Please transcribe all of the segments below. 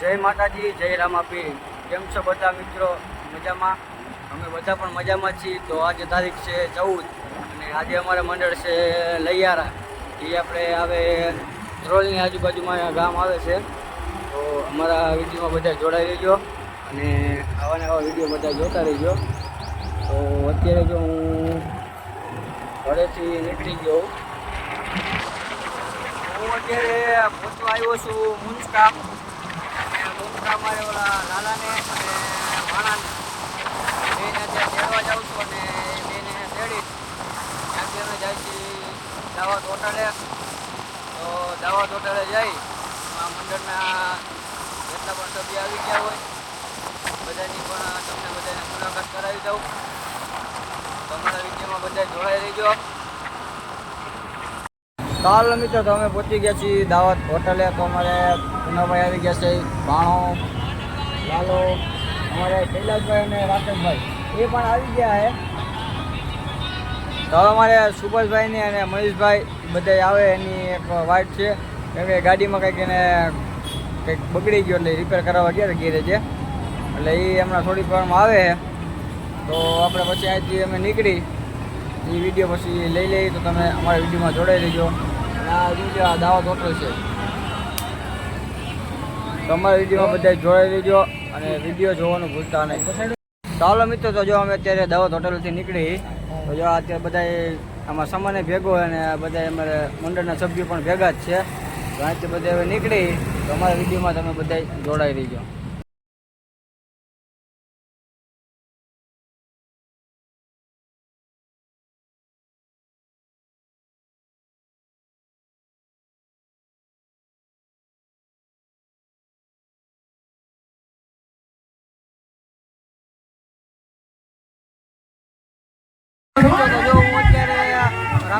જય માતાજી, જય રામાપીર. કેમ છો બધા મિત્રો? મજામાં? અમે બધા પણ મજામાં છીએ. તો આજે તારીખ છે ચૌદ અને આજે અમારા મંડળ છે લૈયારા. એ આપણે આવે ધ્રોલની આજુબાજુમાં ગામ આવે છે. તો અમારા વિડીયોમાં બધા જોડાઈ રહેજો અને આવા ને આવા વીડિયો બધા જોતા રહેજો. તો અત્યારે જો હું ઘરેથી નીકળી ગયો હું અત્યારે પહોંચવા આવ્યો છું મુન્સકામ મારે ઓલા લાલાને અને માણાને બેને ત્યાં તેડવા જાઉં છું અને બેને તેડી ત્યાંથી અમે જાય છીએ દાવત હોટલે તો દાવત હોટલે જઈ આ મંડળના જેટલા પણ સભ્ય આવી ગયા. હોય બધાની પણ તમને બધાને મુલાકાત કરાવી દઉં તો અમારા વિડીયોમાં બધા જોડાઈ રહેજો ચાલો મિત્રો તો અમે પહોંચી ગયા છીએ દાવત હોટલે. તો અમારે પુનાભાઈ આવી ગયા છે, ભાણો, લાલો, અમારે કૈલાસભાઈ અને રાકેશભાઈ. એ પણ આવી ગયા છે. તો અમારે સુભાષભાઈને અને મહેશભાઈ બધા આવે, એની એક વાઇટ છે. કેમ કે ગાડીમાં કંઈક એને કંઈક બગડી ગયો એટલે રિપેર કરાવવા ગયા ગેરેજે એટલે એ હમણાં થોડીક વારમાં આવે છે. તો આપણે પછી અહીંથી અમે નીકળી. એ વીડિયો પછી લઈ લઈએ તો તમે અમારા વિડીયોમાં જોડાઈ અને આ વીડિયો આ દાવત હોટલ છે. તો અમારા વિડીયોમાં બધા જોડાઈ લેજો અને વીડિયો જોવાનું ભૂલતા નહીં. ચાલો મિત્રો, તો જો અમે અત્યારે દાવત હોટલથી નીકળી, તો જો અત્યારે બધા આમાં સામાન્ય ભેગો હોય અને બધા અમારે મંડળના સભ્યો પણ ભેગા જ છે. તો અહીંથી બધા હવે નીકળી, તો અમારા વિડીયોમાં તમે બધા જોડાઈ રહીજો.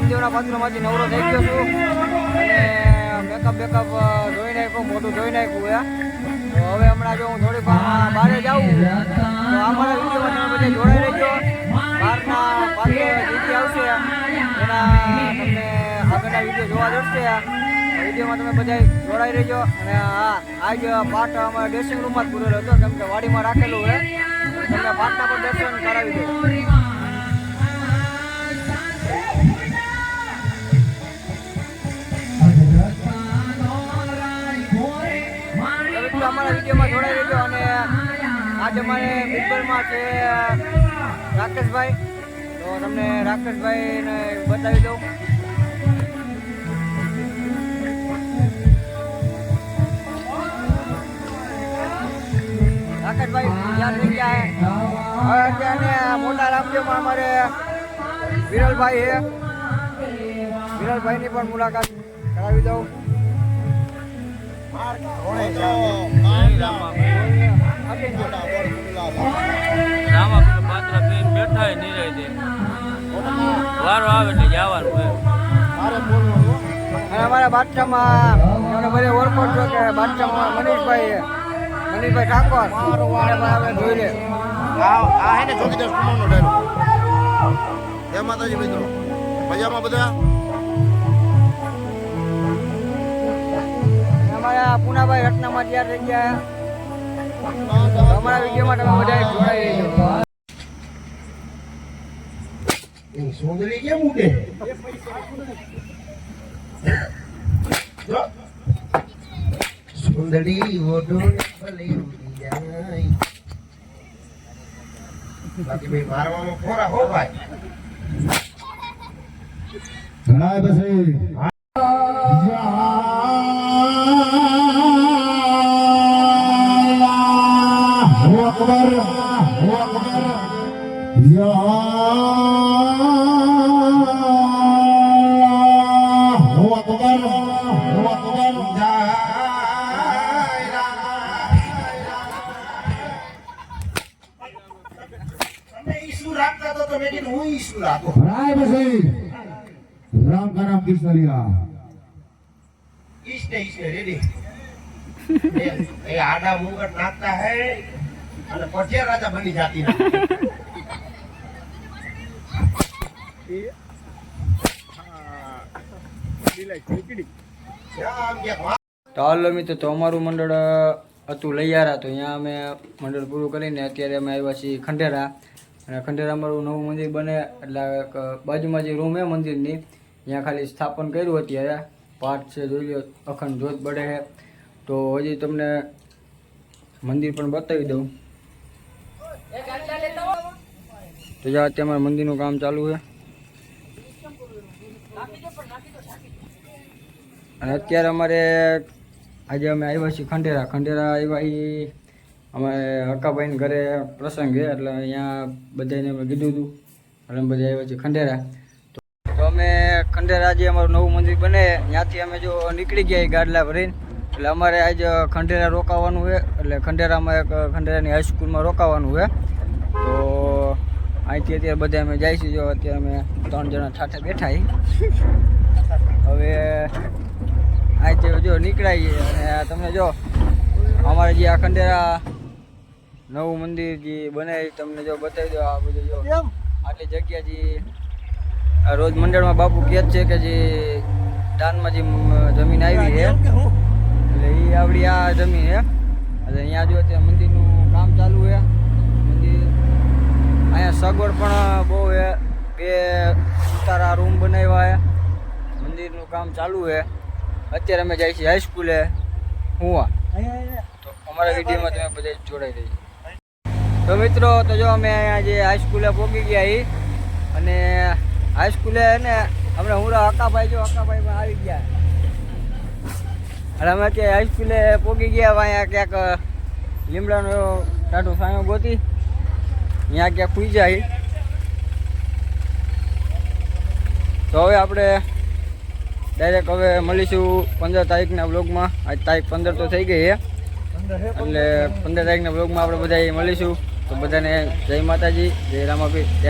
રામદેવના પાત્રમાંથી નવરો થઈ ગયો છું. અને મેકઅપ બેકઅપ જોઈ નાખ્યું મોટું જોઈ નાખ્યું તો હવે હમણાં જો હું થોડીક બહાર જાઉં, તો અમારા વિડીયોમાં તમે બધા જોડાઈ રહેજો. બહારના પાત્ર જીતી આવશે એના તમને આગળના વીડિયો જોવા જશે વિડીયોમાં તમે બધા જોડાઈ રહેજો. અને હા આજ પાઠ અમારા ડ્રેસિંગ રૂમમાં જ પૂરેલો હતો. કેમ કે વાડીમાં રાખેલું હોય. તમને પાઠના પણ દર્શન કરાવી દઉં વિડીયોમાં જોડાઈ રહેજો અને આજે અમારે બિલબલમાં છે રાકેશભાઈ. તો તમને રાકેશભાઈને બતાવી દઉં. રાકેશભાઈ, યાદ થઈ ગયા. હવે અત્યારે મોટા રામદેવમાં અમારે વિરલભાઈ છે. વિરલભાઈની પણ મુલાકાત કરાવી દઉં. રામાપીર પાત્ર પીને બેઠા હોય નિરાય વારો આવે એટલે જવાનું અને અમારા બાદશાહમાં મને બધે ઓળખો છો કે બાદશાહમાં મનીષભાઈ મનીષભાઈ ઠાકોર એને પણ આવે જોઈ લે. આ આ હે ને ચોકીદાર કુમારનો ડાયરો જય માતાજી મિત્રો. મજામાં બધા? અને પુનાભાઈ રત્નામાં તૈયાર થઈ ગયા. અમારા વિડીયોમાં તમે બધા જોડાઈ રહેજો સોંદરી કેમ ઉડે? સુંદરી ઓઢોને ભલે ઉડી જાય. બાકી ભાઈ મારવામાં ખોરા હો ભાઈ. ઘણા પછી. અકબર અકબર અકબર અકબર તમે ઈસુ રાખતા તો તમે કીધું હું. ઈસુ રાખો ઘણા પછી રામ કા નામ કિશોરિયા ઈસને ઈસને રેડી અને પઠિયા રાજા બની જાતી તો હાલો મિત્રો તો અમારું મંડળ હતું લૈયારા તો અહીંયા અમે મંડળ પૂરું કરીને અત્યારે અમે આવ્યા છીએ ખંડેરા. અને ખંડેરા અમારું નવું મંદિર બને એટલે એક બાજુમાં જે રૂમ હે મંદિરની ત્યાં ખાલી સ્થાપન કર્યું અત્યારે. પાઠ છે જોઈ લો અખંડ જોત બળે છે. તો હજી તમને મંદિર પણ બતાવી દઉં. તો જ્યાં અત્યારે અમારા મંદિરનું કામ ચાલુ છે. અને અત્યારે અમારે આજે અમે આવ્યા છીએ ખંડેરા. ખંડેરા આવ્યા એ અમારે હકાભાઈને ઘરે પ્રસંગ છે, એટલે અહીંયા બધાને અમે કીધું હતું. એટલે બધા આવ્યા છીએ ખંડેરા. તો તો અમે ખંડેરા જે અમારું નવું મંદિર બને. ત્યાંથી અમે જો નીકળી ગયા એ ગાડલા ભરીને. એટલે અમારે આજે ખંડેરા રોકાવાનું છે. એટલે ખંડેરામાં એક ખંડેરાની હાઈસ્કૂલમાં રોકાવાનું છે. તો અહીંથી અત્યારે બધા અમે જઈશું જો અત્યારે અમે ત્રણ જણા ઠાઠે બેઠા હવે અહીંથી જો નીકળાઈએ અને તમને જો અમારે જે આ ખંડેરા નવું મંદિર જે બને તમને જો બતાવી દો આ બધું જો. આટલી જગ્યા જે આ રોજ મંડળમાં બાપુ કહે છે કે જે દાનમાં જે જમીન આવી છે. એટલે એ આવડી આ જમીન છે. એટલે અહીંયા જો અત્યારે મંદિરનું કામ ચાલુ છે. અહીંયા સગવડ પણ બહુ છે બે સુતારા રૂમ બનાવ્યા છે મંદિરનું કામ ચાલુ છે અત્યારે અમે જાય છીએ હાઈસ્કૂલે હુંવા તો અમારા વિડીયોમાં તમે બધા જોડાઈ રહી તો મિત્રો, તો જો અમે અહીંયા જે હાઈસ્કૂલે પહોંચી ગયા એ અને હાઈસ્કૂલે ને હમણાં હું હકાભાઈ જો હકાભાઈ પણ આવી ગયા. અને અમે કે હાઈસ્કૂલે પહોંચી ગયા અહીંયા ક્યાંક લીમડાનો ટાટો સાયો ગોતી. અહીંયા ક્યાં ખુઈ જાય. તો હવે આપણે ડાયરેક્ટ હવે મળીશું પંદર તારીખના બ્લોગમાં આજ તારીખ પંદર તો થઈ ગઈ છે એટલે પંદર તારીખના બ્લોગમાં આપણે બધા મળીશું. તો બધાને જય માતાજી, જય જય